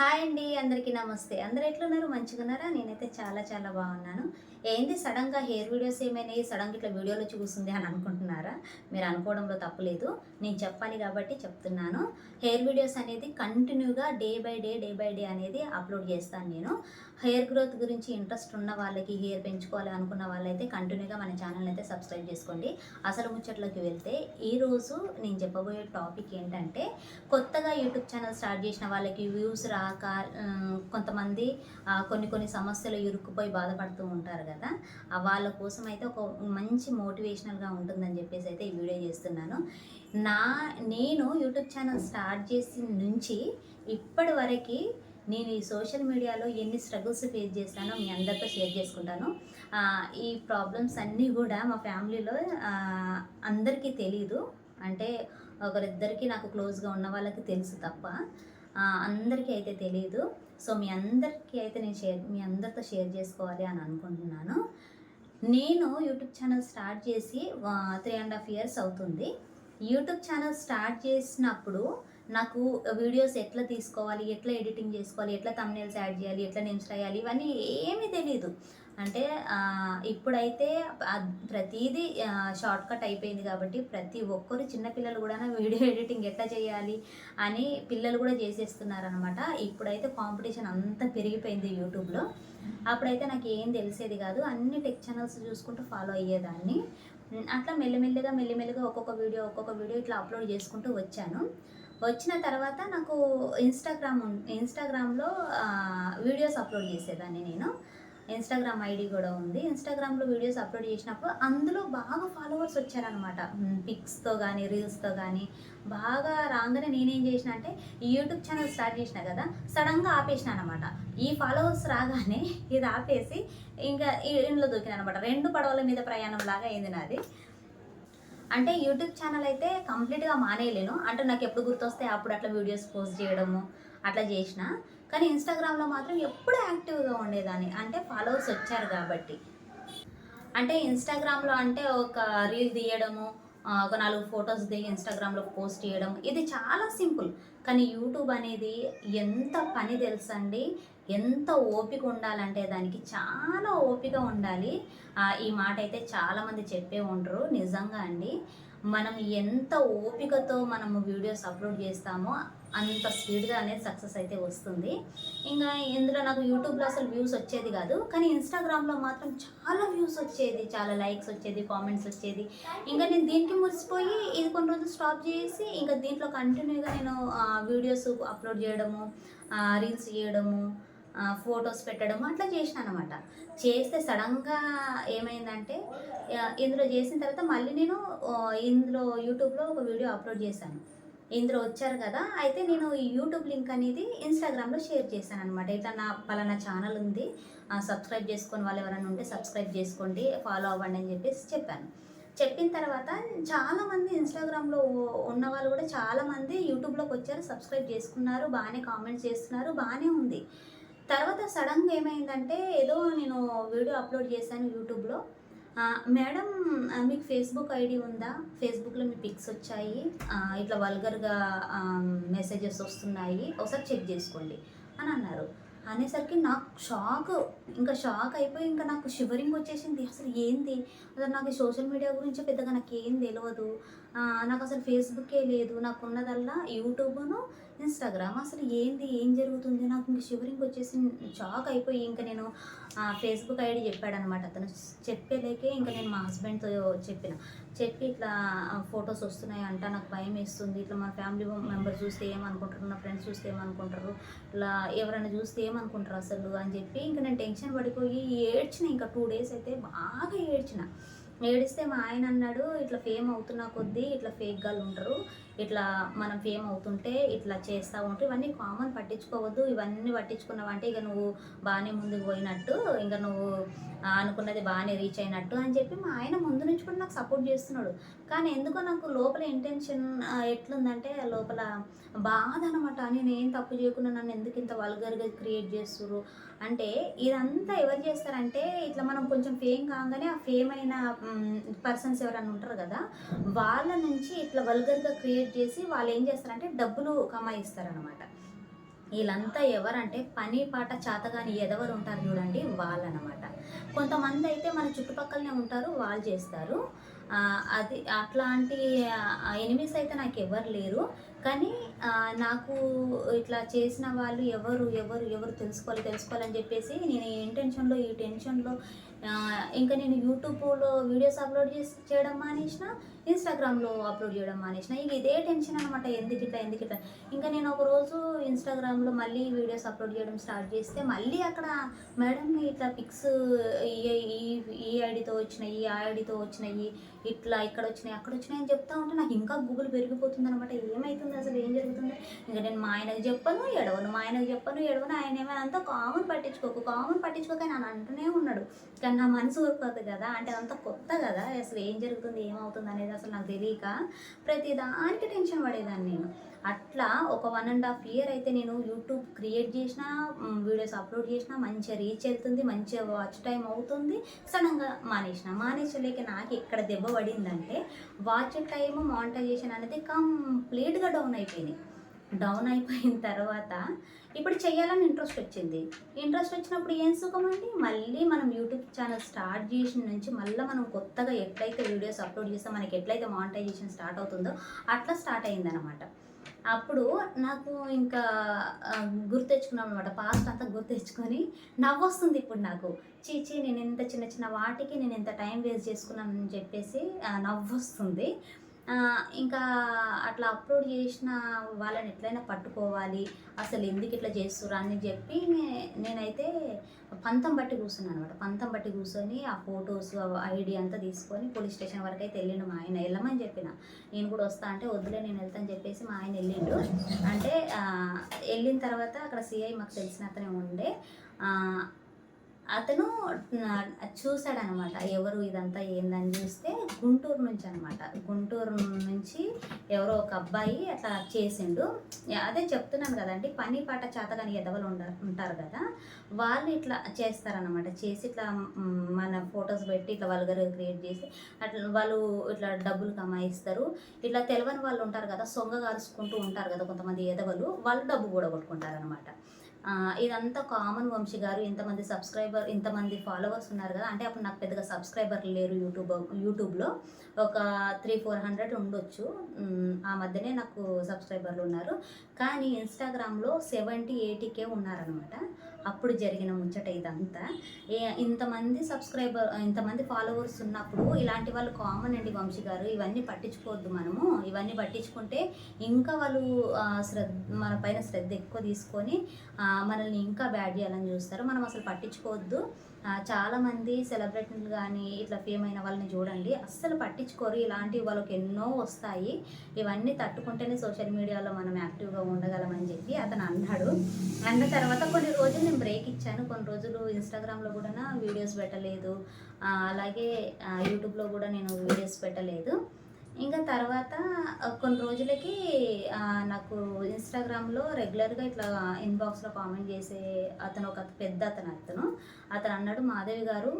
Hi అండి అందరికీ నమస్తే. అందరు ఎట్లున్నారు? మంచిగా ఉన్నారా నేనైతే చాలా చాలా బాగున్నాను. ఏంది సడన్గా హెయిర్ వీడియోస్ ఏమైనాయి సడన్గా ఇట్లా వీడియోలో చూస్తుంది అని అనుకుంటున్నారా? మీరు అనుకోవడంలో తప్పులేదు నేను చెప్పాలి కాబట్టి చెప్తున్నాను. హెయిర్ వీడియోస్ అనేది కంటిన్యూగా day by day day by day అనేది అప్లోడ్ చేస్తాను నేను. హెయిర్ గ్రోత్ గురించి ఇంట్రెస్ట్ ఉన్న వాళ్ళకి హెయిర్ పెంచుకోవాలి అనుకున్న వాళ్ళైతే కంటిన్యూగా మన ఛానల్ అయితే సబ్స్క్రైబ్ చేసుకోండి. అసలు ముచ్చట్లోకి వెళ్తే ఈరోజు నేను చెప్పబోయే టాపిక్ ఏంటంటే కొత్తగా యూట్యూబ్ ఛానల్ స్టార్ట్ చేసిన వాళ్ళకి వ్యూస్ రాక కొంతమంది కొన్ని కొన్ని సమస్యలు ఇరుక్కుపోయి బాధపడుతూ ఉంటారు కదా? ఆ వాళ్ళ కోసం అయితే ఒక మంచి మోటివేషనల్గా ఉంటుందని చెప్పేసి అయితే ఈ వీడియో చేస్తున్నాను. నా నేను యూట్యూబ్ ఛానల్ స్టార్ట్ చేసిన నుంచి ఇప్పటి వరకు నేను ఈ సోషల్ మీడియాలో ఎన్ని స్ట్రగుల్స్ ఫేస్ చేశానో మీ అందరితో షేర్ చేసుకుంటాను. ఈ ప్రాబ్లమ్స్ అన్నీ కూడా మా ఫ్యామిలీలో అందరికీ తెలీదు. అంటే ఒకరిద్దరికి నాకు క్లోజ్గా ఉన్న వాళ్ళకి తెలుసు తప్ప. అందరికీ అయితే తెలియదు సో మీ అందరికీ అయితే నేను షేర్ మీ అందరితో షేర్ చేసుకోవాలి అని అనుకుంటున్నాను. నేను యూట్యూబ్ ఛానల్ స్టార్ట్ చేసి త్రీ అండ్ హాఫ్ ఇయర్స్ అవుతుంది. యూట్యూబ్ ఛానల్ స్టార్ట్ చేసినప్పుడు నాకు వీడియోస్ ఎట్లా తీసుకోవాలి ఎట్లా ఎడిటింగ్ చేసుకోవాలి ఎట్లా తమ్నేల్స్ యాడ్ చేయాలి ఎట్లా నేమ్స్ రాయాలి ఇవన్నీ ఏమీ తెలియదు అంటే ఇప్పుడైతే ప్రతిదీ షార్ట్ కట్ అయిపోయింది కాబట్టి ప్రతి ఒక్కరు చిన్నపిల్లలు కూడా వీడియో ఎడిటింగ్ ఎట్లా చేయాలి అని పిల్లలు కూడా చేసేస్తున్నారనమాట ఇప్పుడైతే కాంపిటీషన్ అంతా పెరిగిపోయింది యూట్యూబ్లో. అప్పుడైతే నాకు ఏం తెలిసేది కాదు. అన్ని టెక్ ఛానల్స్ చూసుకుంటూ ఫాలో అయ్యేదాన్ని. అట్లా మెల్లిమెల్లిగా మెల్లిమెల్లిగా ఒక్కొక్క వీడియో ఒక్కొక్క వీడియో ఇట్లా అప్లోడ్ చేసుకుంటూ వచ్చాను. వచ్చిన తర్వాత నాకు ఇన్స్టాగ్రామ్ ఇన్స్టాగ్రామ్లో వీడియోస్ అప్లోడ్ చేసేదాన్ని నేను. ఇన్స్టాగ్రామ్ ఐడి కూడా ఉంది. ఇన్స్టాగ్రామ్లో వీడియోస్ అప్లోడ్ చేసినప్పుడు అందులో బాగా ఫాలోవర్స్ వచ్చారనమాట పిక్స్తో కానీ రీల్స్తో కానీ బాగా రాగానే నేనేం చేసిన అంటే ఈ యూట్యూబ్ ఛానల్ స్టార్ట్ చేసిన కదా సడన్గా ఆపేసిన అనమాట ఈ ఫాలోవర్స్ రాగానే ఇది ఆపేసి ఇంకా ఇంట్లో దూకిన అనమాట రెండు పడవల మీద ప్రయాణం లాగా అయింది నాది. అంటే యూట్యూబ్ ఛానల్ అయితే కంప్లీట్గా మానేయలేను. అంటే నాకు ఎప్పుడు గుర్తొస్తే అప్పుడు అట్లా వీడియోస్ పోస్ట్ చేయడము అట్లా చేసిన. కానీ ఇన్స్టాగ్రామ్లో మాత్రం ఎప్పుడు యాక్టివ్గా ఉండేదాన్ని. అంటే ఫాలోవర్స్ వచ్చారు కాబట్టి. అంటే ఇన్స్టాగ్రామ్లో అంటే ఒక రీల్ తీయడము ఒక నాలుగు ఫొటోస్ దిగి ఇన్స్టాగ్రామ్లో పోస్ట్ చేయడం ఇది చాలా సింపుల్. కానీ యూట్యూబ్ అనేది ఎంత పని తెలుసండి? ఎంత ఓపిక ఉండాలంటే దానికి చాలా ఓపిక ఉండాలి. ఈ మాట అయితే చాలామంది చెప్పే ఉంటారు నిజంగా అండి. మనం ఎంత ఓపికతో మనము వీడియోస్ అప్లోడ్ చేస్తామో అంత స్పీడ్గా అనేది సక్సెస్ అయితే వస్తుంది. ఇంకా ఇందులో నాకు యూట్యూబ్లో అసలు వ్యూస్ వచ్చేది కాదు. కానీ ఇన్స్టాగ్రామ్లో మాత్రం చాలా వ్యూస్ వచ్చేది. చాలా లైక్స్ వచ్చేది కామెంట్స్ వచ్చేది. ఇంకా నేను దీనికి మురిసిపోయి ఇది కొన్ని రోజులు స్టాప్ చేసి ఇంకా దీంట్లో కంటిన్యూగా నేను వీడియోస్ అప్లోడ్ చేయడము రీల్స్ చేయడము ఫొటోస్ పెట్టడం అట్లా చేసిన అనమాట చేస్తే సడన్గా ఏమైందంటే ఇందులో చేసిన తర్వాత మళ్ళీ నేను ఇందులో యూట్యూబ్లో ఒక వీడియో అప్లోడ్ చేశాను. ఇందులో వచ్చారు కదా. అయితే నేను ఈ యూట్యూబ్ లింక్ అనేది ఇన్స్టాగ్రామ్లో షేర్ చేశాను అనమాట ఇట్లా నా పలానా ఛానల్ ఉంది ఆ, సబ్స్క్రైబ్ చేసుకొని వాళ్ళు ఎవరైనా ఉంటే సబ్స్క్రైబ్ చేసుకోండి ఫాలో అవ్వండి అని చెప్పేసి చెప్పాను. చెప్పిన తర్వాత చాలామంది ఇన్స్టాగ్రామ్లో ఉన్న వాళ్ళు కూడా చాలామంది యూట్యూబ్లోకి వచ్చారు సబ్స్క్రైబ్ చేసుకున్నారు బాగానే కామెంట్స్ చేస్తున్నారు బాగానే ఉంది. తర్వాత సడన్గా ఏమైందంటే ఏదో నేను వీడియో అప్లోడ్ చేశాను యూట్యూబ్లో మేడం మీకు ఫేస్బుక్ ఐడి ఉందా? ఫేస్బుక్లో మీ పిక్స్ వచ్చాయి. ఇట్లా వల్గర్గా మెసేజెస్ వస్తున్నాయి. ఒకసారి చెక్ చేసుకోండి అని అన్నారు. అనేసరికి నాకు షాక్. ఇంకా షాక్ అయిపోయి ఇంకా నాకు షివరింగ్ వచ్చేసింది. అసలు ఏంది? అసలు నాకు సోషల్ మీడియా గురించి పెద్దగా నాకు ఏం తెలియదు నాకు అసలు ఫేస్బుకే లేదు. నాకు ఉన్నదల్లా యూట్యూబ్ను ఇన్స్టాగ్రామ్. అసలు ఏంది? ఏం జరుగుతుంది? నాకు ఇంక షివరింగ్ వచ్చేసి షాక్ అయిపోయి ఇంకా నేను ఫేస్బుక్ ఐడి చెప్పాడనమాట. అతను చెప్పేలేకే ఇంకా నేను మా హస్బెండ్తో చెప్పిన. చెప్పి ఇట్లా ఫొటోస్ వస్తున్నాయి అంట నాకు భయం వేస్తుంది. ఇట్లా మా ఫ్యామిలీ మెంబర్స్ చూస్తే ఏమనుకుంటారు? నా ఫ్రెండ్స్ చూస్తే ఏమనుకుంటారు? ఇట్లా ఎవరైనా చూస్తే ఏమనుకుంటారు అసలు? అని చెప్పి ఇంకా నేను టెన్షన్ పడిపోయి ఏడ్చిన. ఇంకా టూ డేస్ అయితే బాగా ఏడ్చిన. ఏడిస్తే మా ఆయన అన్నాడు ఇట్లా ఫేమ్ అవుతున్న కొద్దీ ఇట్లా ఫేక్ గాళ్ళు ఉంటారు ఇట్లా మనం ఫేమ్ అవుతుంటే ఇట్లా చేస్తూ ఉంటే ఇవన్నీ కామన్ పట్టించుకోవద్దు. ఇవన్నీ పట్టించుకున్నావంటే ఇక నువ్వు బాగానే ముందుకు పోయినట్టు ఇంకా నువ్వు అనుకున్నది బాగానే రీచ్ అయినట్టు అని చెప్పి మా ఆయన ముందు నుంచి కూడా నాకు సపోర్ట్ చేస్తున్నాడు. కానీ ఎందుకో నాకు లోపల ఇంటెన్షన్ ఎట్లుందంటే లోపల బాధ అనమాట నేను ఏం తప్పు చేయకుండా నన్ను ఎందుకు ఇంత వల్గర్గా క్రియేట్ చేస్తున్నారు అంటే ఇదంతా ఎవరు చేస్తారంటే ఇట్లా మనం కొంచెం ఫేమ్ కాగానే ఆ ఫేమ్ అయిన పర్సన్స్ ఎవరైనా ఉంటారు కదా వాళ్ళ నుంచి ఇట్లా వల్గర్గా క్రియేట్ చేసి వాళ్ళు ఏం చేస్తారంటే డబ్బులు కమాయిస్తారనమాట వీళ్ళంతా ఎవరంటే పని పాట చేతగాని ఎదవరు ఉంటారు చూడండి వాళ్ళనమాట కొంతమంది అయితే మన చుట్టుపక్కలనే ఉంటారు వాళ్ళు చేస్తారు. అది అట్లాంటి ఎనిమిస్ అయితే నాకు ఎవరు లేరు. కానీ నాకు ఇట్లా చేసిన వాళ్ళు ఎవరు ఎవరు ఎవరు తెలుసుకోవాలి తెలుసుకోవాలని చెప్పేసి నేను ఈ ఇంటెన్షన్లో ఈ టెన్షన్లో ఇంకా నేను యూట్యూబ్లో వీడియోస్ అప్లోడ్ చేసి చేయడం మానేసిన ఇన్స్టాగ్రామ్లో అప్లోడ్ చేయడం మానేసిన. ఇక ఇదే టెన్షన్ అనమాట ఎందుకు ఇట్లా ఎందుకు ఇట్లా? ఇంకా నేను ఒక రోజు ఇన్స్టాగ్రామ్లో మళ్ళీ వీడియోస్ అప్లోడ్ చేయడం స్టార్ట్ చేస్తే మళ్ళీ అక్కడ మేడం ఇట్లా పిక్స్ ఈ ఈ- ఈ ఐడితో వచ్చినాయి ఈ ఐడితో వచ్చినాయి ఇట్లా ఇక్కడ వచ్చినాయి అక్కడ వచ్చినాయి అని చెప్తా ఉంటే నాకు ఇంకా గూగుల్ పెరిగిపోతుంది అనమాట ఏమవుతుంది అసలు ఏం జరుగుతుంది? ఇంకా నేను మా ఆయనకు చెప్పను ఎడవను మా ఆయనకు చెప్పను ఎడవను ఆయన ఏమైనా అంతా కామన్ పట్టించుకోకు కామన్ పట్టించుకోక ఆయన అంటూనే ఉన్నాడు. కానీ నా మనసు ఊరుకోదు కదా అంటే అదంతా కొత్త కదా అసలు ఏం జరుగుతుంది ఏమవుతుంది అనేది అసలు నాకు తెలియక ప్రతి దానికి టెన్షన్ పడేదాన్ని నేను. అట్లా ఒక వన్ అండ్ హాఫ్ ఇయర్ అయితే నేను యూట్యూబ్ క్రియేట్ చేసిన వీడియోస్ అప్లోడ్ చేసిన మంచిగా రీచ్ వెళ్తుంది మంచిగా వాచ్ టైం అవుతుంది సడన్గా మానేసిన. మానేసలేక నాకు ఎక్కడ దెబ్బ పడిందంటే వాచ్ టైం మానిటైజేషన్ అనేది కంప్లీట్గా డౌన్ అయిపోయింది. డౌన్ అయిపోయిన తర్వాత ఇప్పుడు చేయాలని ఇంట్రెస్ట్ వచ్చింది. ఇంట్రెస్ట్ వచ్చినప్పుడు ఏం సుఖం అండి? మళ్ళీ మనం యూట్యూబ్ ఛానల్ స్టార్ట్ చేసిన నుంచి మళ్ళీ మనం కొత్తగా ఎట్లయితే వీడియోస్ అప్లోడ్ చేస్తే మనకి ఎట్లయితే మానిటైజేషన్ స్టార్ట్ అవుతుందో అట్లా స్టార్ట్ అయిందనమాట అప్పుడు నాకు ఇంకా గుర్తు తెచ్చుకున్నాం అనమాట పాస్ట్ అంతా గుర్తు తెచ్చుకొని నవ్వు వస్తుంది ఇప్పుడు నాకు. చీచి నేను ఇంత చిన్న చిన్న వాటికి నేను ఇంత టైం వేస్ట్ చేసుకున్నానని చెప్పేసి నవ్వొస్తుంది నవ్వు వస్తుంది. ఇంకా అట్లా అప్లోడ్ చేసిన వాళ్ళని ఎట్లయినా పట్టుకోవాలి అసలు ఎందుకు ఇట్లా చేస్తుర్రు అని చెప్పి నేనైతే పంతం బట్టి కూర్చున్నాను అనమాట పంతం బట్టి కూర్చొని ఆ ఫొటోస్ ఐడి అంతా తీసుకొని పోలీస్ స్టేషన్ వరకు అయితే వెళ్ళిండు మా ఆయన. వెళ్ళమని చెప్పిన. నేను కూడా వస్తా అంటే వద్దులే నేను వెళ్తాను చెప్పేసి మా ఆయన వెళ్ళిండు. అంటే వెళ్ళిన తర్వాత అక్కడ సిఐ మాకు తెలిసిన అతనే ఉండే అతను చూశాడనమాట ఎవరు ఇదంతా ఏందని చూస్తే గుంటూరు నుంచి అనమాట. గుంటూరు నుంచి ఎవరో ఒక అబ్బాయి అట్లా చేసిండు. అదే చెప్తున్నాను కదండి పని పాట చేత కానీ ఎదవలు ఉండారు ఉంటారు కదా వాళ్ళు ఇట్లా చేస్తారనమాట. చేసి ఇట్లా మన ఫొటోస్ పెట్టి ఇట్లా వల్గర్ క్రియేట్ చేసి అట్లా వాళ్ళు ఇట్లా డబ్బులు కమాయిస్తారు. ఇట్లా తెలియని వాళ్ళు ఉంటారు కదా సొంగ కారుచుకుంటూ ఉంటారు కదా కొంతమంది ఎదవలు వాళ్ళు డబ్బు కూడా కొట్టుకుంటారు అనమాట ఇదంతా కామన్ వంశీ గారు ఇంతమంది సబ్స్క్రైబర్ ఇంతమంది ఫాలోవర్స్ ఉన్నారు కదా అంటే అప్పుడు నాకు పెద్దగా సబ్స్క్రైబర్లు లేరు యూట్యూబ్ యూట్యూబ్లో. ఒక త్రీ ఫోర్ హండ్రెడ్ ఉండొచ్చు. ఆ మధ్యనే నాకు సబ్స్క్రైబర్లు ఉన్నారు. కానీ ఇన్స్టాగ్రామ్లో సెవెంటీ ఎయిటీకే ఉన్నారనమాట అప్పుడు జరిగిన ముచ్చట ఇదంతా. ఇంతమంది సబ్స్క్రైబర్ ఇంతమంది ఫాలోవర్స్ ఉన్నప్పుడు ఇలాంటి వాళ్ళు కామన్ అండి వంశీ గారు. ఇవన్నీ పట్టించుకోవద్దు మనము. ఇవన్నీ పట్టించుకుంటే ఇంకా వాళ్ళు శ్రద్ధ మన పైన శ్రద్ధ ఎక్కువ తీసుకొని మనల్ని ఇంకా బ్యాడ్ చేయాలని చూస్తారు. మనం అసలు పట్టించుకోవద్దు. చాలామంది సెలబ్రిటీలు కానీ ఇట్లా ఫేమ్ అయిన వాళ్ళని చూడండి. అస్సలు పట్టించుకోరు. ఇలాంటివి వాళ్ళకి ఎన్నో వస్తాయి. ఇవన్నీ తట్టుకుంటేనే సోషల్ మీడియాలో మనం యాక్టివ్గా ఉండగలమని చెప్పి అతను అన్నాడు. అన్న తర్వాత కొన్ని రోజులు నేను బ్రేక్ ఇచ్చాను. కొన్ని రోజులు ఇన్స్టాగ్రామ్లో కూడా వీడియోస్ పెట్టలేదు. అలాగే యూట్యూబ్లో కూడా నేను వీడియోస్ పెట్టలేదు. ఇంకా తర్వాత కొన్ని రోజులకి నాకు ఇన్స్టాగ్రామ్లో రెగ్యులర్గా ఇట్లా ఇన్బాక్స్లో కామెంట్ చేసే అతను ఒక పెద్ద అతను అతను. అతను అన్నాడు మాధవి గారు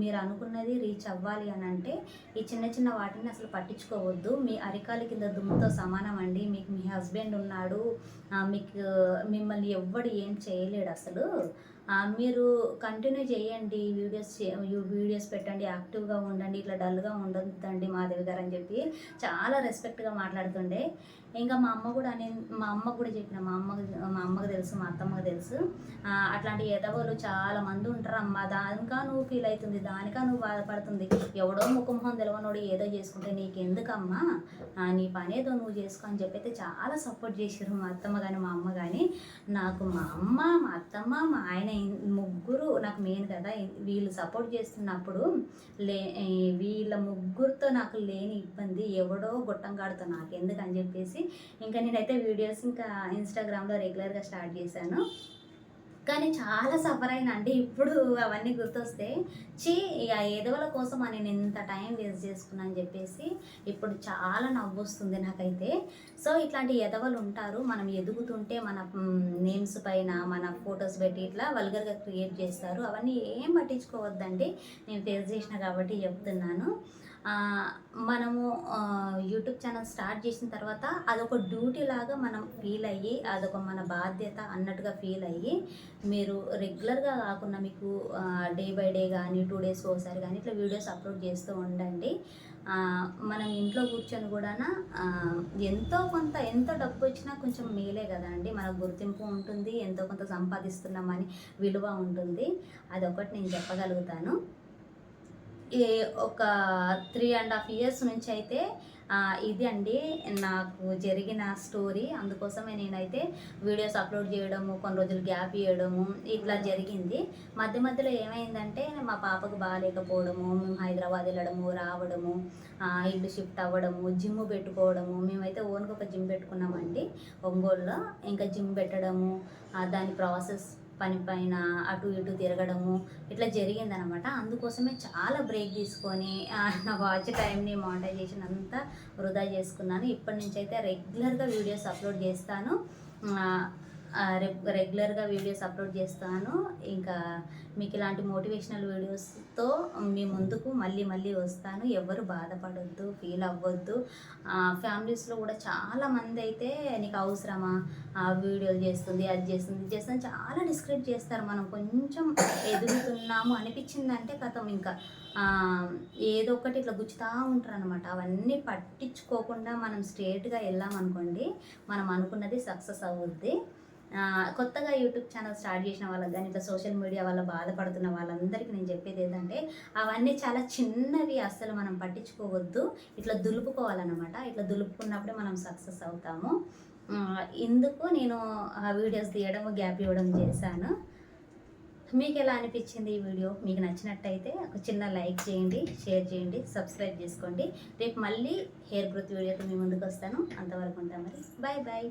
మీరు అనుకున్నది రీచ్ అవ్వాలి అని అంటే ఈ చిన్న చిన్న వాటిని అసలు పట్టించుకోవద్దు. మీ అరికాలి కింద దుమ్ముతో సమానం అండి. మీకు మీ హస్బెండ్ ఉన్నాడు. మీకు మిమ్మల్ని ఎవ్వడు ఏం చేయలేడు అసలు. మీరు కంటిన్యూ చేయండి వీడియోస్ వీడియోస్ పెట్టండి యాక్టివ్గా ఉండండి ఇట్లా డల్గా ఉండొద్దండి మాధవి గారు అని చెప్పి చాలా రెస్పెక్ట్గా మాట్లాడుతుండే. ఇంకా మా అమ్మ కూడా అనే మా అమ్మకు కూడా చెప్పిన మా అమ్మ మా అమ్మకు తెలుసు మా అత్తమ్మకు తెలుసు. అట్లాంటి ఎదవలు చాలా మంది ఉంటారు అమ్మ దానికా నువ్వు ఫీల్ అవుతుంది దానికా నువ్వు బాధపడుతుంది. ఎవడో ముఖమొహం తెలవనోడు ఏదో చేసుకుంటే నీకెందుకమ్మా? ఎందుకమ్మా నీ పనేదో నువ్వు చేసుకో అని చెప్పి అయితే చాలా సపోర్ట్ చేసారు మా అత్తమ్మ కానీ మా అమ్మ కానీ నాకు మా అమ్మ మా అత్తమ్మ మా ఆయన ముగ్గురు నాకు మెయిన్ కదా. వీళ్ళు సపోర్ట్ చేస్తున్నప్పుడు లే వీళ్ళ ముగ్గురితో నాకు లేని ఇబ్బంది ఎవడో గొట్టంగాడుతో నాకు ఎందుకు అని చెప్పేసి ఇంకా నేనైతే వీడియోస్ ఇంకా ఇన్స్టాగ్రామ్లో రెగ్యులర్గా స్టార్ట్ చేశాను. కానీ చాలా సఫర్ అయినా అండి ఇప్పుడు అవన్నీ గుర్తొస్తే చీ ఇక ఎదవల కోసం అని నేను ఇంత టైం వేస్ట్ చేసుకున్నా అని చెప్పేసి ఇప్పుడు చాలా నవ్వు వస్తుంది నాకైతే. సో ఇట్లాంటి ఎదవలు ఉంటారు మనం ఎదుగుతుంటే మన నేమ్స్ పైన మన ఫొటోస్ పెట్టి ఇట్లా వల్గర్గా క్రియేట్ చేస్తారు. అవన్నీ ఏం పట్టించుకోవద్దండి. నేను ఫేస్ చేసిన కాబట్టి చెప్తున్నాను. మనము యూట్యూబ్ ఛానల్ స్టార్ట్ చేసిన తర్వాత అదొక డ్యూటీ లాగా మనం ఫీల్ అయ్యి అదొక మన బాధ్యత అన్నట్టుగా ఫీల్ అయ్యి మీరు రెగ్యులర్గా కాకుండా మీకు డే బై డే కానీ టూ డేస్ ఒకసారి కానీ ఇట్లా వీడియోస్ అప్లోడ్ చేస్తూ ఉండండి. మనం ఇంట్లో కూర్చొని కూడా ఎంతో కొంత ఎంతో డబ్బు వచ్చినా కొంచెం మేలే కదండి మనకు గుర్తింపు ఉంటుంది ఎంతో కొంత సంపాదిస్తున్నామని విలువ ఉంటుంది. అదొకటి నేను చెప్పగలుగుతాను. ఒక త్రీ అండ్ హాఫ్ ఇయర్స్ నుంచి అయితే ఇది అండి. నాకు జరిగిన స్టోరీ. అందుకోసమే నేనైతే వీడియోస్ అప్లోడ్ చేయడము కొన్ని రోజులు గ్యాప్ ఇవ్వడము ఇట్లా జరిగింది. మధ్య మధ్యలో ఏమైందంటే మా పాపకు బాగాలేకపోవడము మేము హైదరాబాద్ వెళ్ళడము రావడము ఇల్లు షిఫ్ట్ అవ్వడము జిమ్ పెట్టుకోవడము. మేమైతే ఓన్గా ఒక జిమ్ పెట్టుకున్నామండి ఒంగోలులో. ఇంకా జిమ్ పెట్టడము దాని ప్రాసెస్ పని పైన అటు ఇటు తిరగడము ఇట్లా జరిగిందనమాట అందుకోసమే చాలా బ్రేక్ తీసుకొని నా వాచ్ టైంని మానిటైజేషన్ అంతా వృధా చేసుకున్నాను. ఇప్పటి నుంచి అయితే రెగ్యులర్గా వీడియోస్ అప్లోడ్ చేస్తాను. రెగ్యులర్గా వీడియోస్ అప్లోడ్ చేస్తాను. ఇంకా మీకు ఇలాంటి మోటివేషనల్ వీడియోస్తో మీ ముందుకు మళ్ళీ మళ్ళీ వస్తాను. ఎవరు బాధపడొద్దు ఫీల్ అవ్వద్దు. ఫ్యామిలీస్లో కూడా చాలా మంది అయితే నీకు అవసరమా? ఆ వీడియోలు చేస్తుంది అది చేస్తుంది ఇది చేస్తుంది చాలా డిస్క్రైబ్ చేస్తారు. మనం కొంచెం ఎదుగుతున్నాము అనిపించిందంటే కథం ఇంకా. ఏదో ఒకటి ఇట్లా గుచ్చుతూ ఉంటారు అనమాట అవన్నీ పట్టించుకోకుండా మనం స్ట్రేట్గా వెళ్ళామనుకోండి మనం అనుకున్నది సక్సెస్ అవుద్ది కొత్తగా యూట్యూబ్ ఛానల్ స్టార్ట్ చేసిన వాళ్ళకి కానీ ఇట్లా సోషల్ మీడియా వల్ల బాధపడుతున్న వాళ్ళందరికీ నేను చెప్పేది ఏంటంటే అవన్నీ చాలా చిన్నవి అస్సలు మనం పట్టించుకోవద్దు. ఇట్లా దులుపుకోవాలన్నమాట. ఇట్లా దులుపుకున్నప్పుడే మనం సక్సెస్ అవుతాము. ఇందుకు నేను ఆ వీడియోస్ తీయడం గ్యాప్ ఇవ్వడం చేశాను. మీకు ఎలా అనిపించింది ఈ వీడియో? మీకు నచ్చినట్టయితే ఒక చిన్న లైక్ చేయండి షేర్ చేయండి సబ్స్క్రైబ్ చేసుకోండి. రేపు మళ్ళీ హెయిర్ గ్రోత్ వీడియోతో మీ ముందుకు వస్తాను. అంతవరకు ఉంటాం మరి. Bye bye.